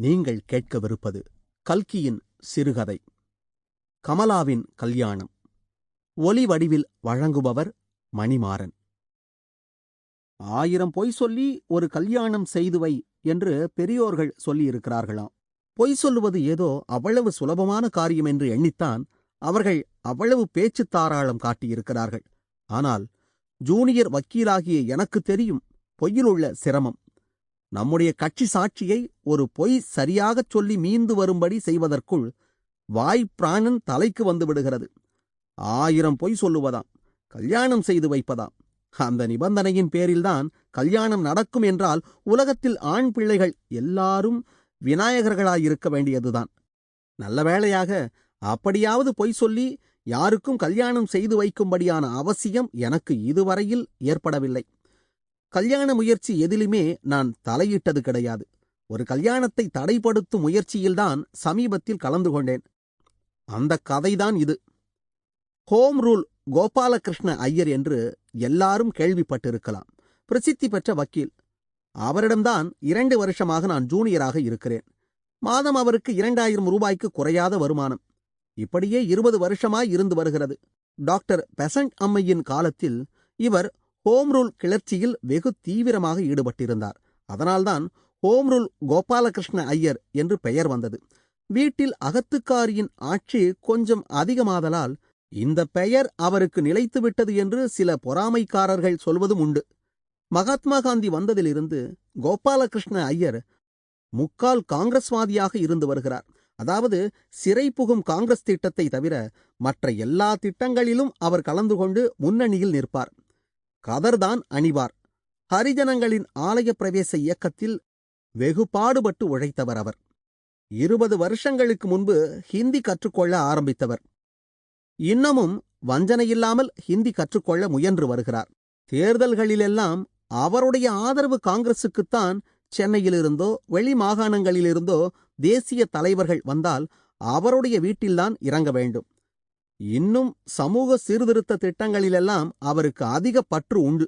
நீங்கள் கேட்கவிருப்பது கல்கியின் சிறுகதை. கமலாவின் கல்யாணம். ஒலி வடிவில் வழங்குபவர் மணிமாறன். ஆயிரம் பொய் சொல்லி ஒரு கல்யாணம் செய்துவை என்று பெரியோர்கள் சொல்லியிருக்கிறார்களாம். பொய் சொல்லுவது ஏதோ அவ்வளவு சுலபமான காரியம் என்று எண்ணித்தான் அவர்கள் அவ்வளவு பேச்சுத் தாராளம் காட்டியிருக்கிறார்கள். ஆனால் ஜூனியர் வக்கீலாகிய எனக்கு தெரியும் பொய்யிலுள்ள சிரமம். நம்முடைய கட்சி சாட்சியை ஒரு பொய் சரியாகச் சொல்லி மீந்து வரும்படி செய்வதற்குள் வாய்ப்பிராணன் தலைக்கு வந்து விடுகிறது. ஆயிரம் பொய் சொல்லுவதாம் கல்யாணம் செய்து வைப்பதாம். அந்த நிபந்தனையின் பேரில்தான் கல்யாணம் நடக்கும் என்றால் உலகத்தில் ஆண் பிள்ளைகள் எல்லாரும் விநாயகர்களாயிருக்க வேண்டியதுதான். நல்ல வேளையாக அப்படியாவது பொய் சொல்லி யாருக்கும் கல்யாணம் செய்து வைக்கும்படியான அவசியம் எனக்கு இதுவரையில் ஏற்படவில்லை. கல்யாண முயற்சி எதிலுமே நான் தலையிட்டது கிடையாது. ஒரு கல்யாணத்தை தடைப்படுத்தும் முயற்சியில்தான் சமீபத்தில் கலந்து கொண்டேன். அந்த கதைதான் இது. ஹோம் ரூல் கோபாலகிருஷ்ண ஐயர் என்று எல்லாரும் கேள்விப்பட்டிருக்கலாம். பிரசித்தி பெற்ற வக்கீல். அவரிடம்தான் இரண்டு வருஷமாக நான் ஜூனியராக இருக்கிறேன். மாதம் அவருக்கு இரண்டாயிரம் ரூபாய்க்கு குறையாத வருமானம். இப்படியே இருபது வருஷமாய் இருந்து வருகிறது. டாக்டர் பெசன்ட் அம்மையின் காலத்தில் இவர் ஹோம் ரூல் கிளர்ச்சியில் வெகு தீவிரமாக ஈடுபட்டிருந்தார். அதனால்தான் ஹோம் ரூல் கோபாலகிருஷ்ண ஐயர் என்று பெயர் வந்தது. வீட்டில் அகத்துக்காரியின் ஆட்சி கொஞ்சம் அதிகமாதலால் இந்த பெயர் அவருக்கு நிலைத்துவிட்டது என்று சில பொறாமைக்காரர்கள் சொல்வதும் உண்டு. மகாத்மா காந்தி வந்ததிலிருந்து கோபாலகிருஷ்ண ஐயர் முக்கால் காங்கிரஸ்வாதியாக இருந்து வருகிறார். அதாவது சிறை புகும் காங்கிரஸ் திட்டத்தை தவிர மற்ற எல்லா திட்டங்களிலும் அவர் கலந்து கொண்டு முன்னணியில் நிற்பார். கதர்தான் அணிவார். ஹரிஜனங்களின் ஆலய பிரவேச இயக்கத்தில் வெகு பாடுபட்டு உழைத்தவர் அவர். இருபது வருஷங்களுக்கு முன்பு ஹிந்தி கற்றுக்கொள்ள ஆரம்பித்தவர். இன்னமும் வஞ்சனையில்லாமல் ஹிந்தி கற்றுக்கொள்ள முயன்று வருகிறார். தேர்தல்களிலெல்லாம் அவருடைய ஆதரவு காங்கிரசுக்குத்தான் சென்னையிலிருந்தோ வெளி மாகாணங்களிலிருந்தோ தேசிய தலைவர்கள் வந்தால் அவருடைய வீட்டில்தான் இறங்க வேண்டும். இன்னும் சமூக சீர்திருத்த திட்டங்களிலெல்லாம் அவருக்கு அதிக பற்று உண்டு.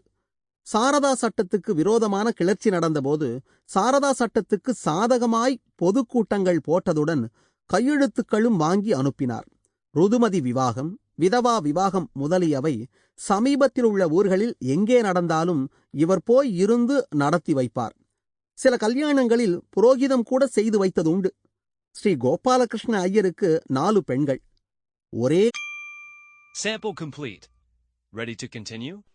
சாரதா சட்டத்துக்கு விரோதமான கிளர்ச்சி நடந்தபோது சாரதா சட்டத்துக்கு சாதகமாய் பொதுக்கூட்டங்கள் போட்டதுடன் கையெழுத்துக்களும் வாங்கி அனுப்பினார். ருதுமதி விவாகம் விதவா விவாகம் முதலியவை சமீபத்தில் உள்ள ஊர்களில் எங்கே நடந்தாலும் இவர் போய் இருந்து நடத்தி வைப்பார். சில கல்யாணங்களில் புரோகிதம் கூட செய்து வைத்ததுண்டு. ஸ்ரீ கோபாலகிருஷ்ண ஐயருக்கு நாலு பெண்கள். ஒரே Sample complete. Ready to continue?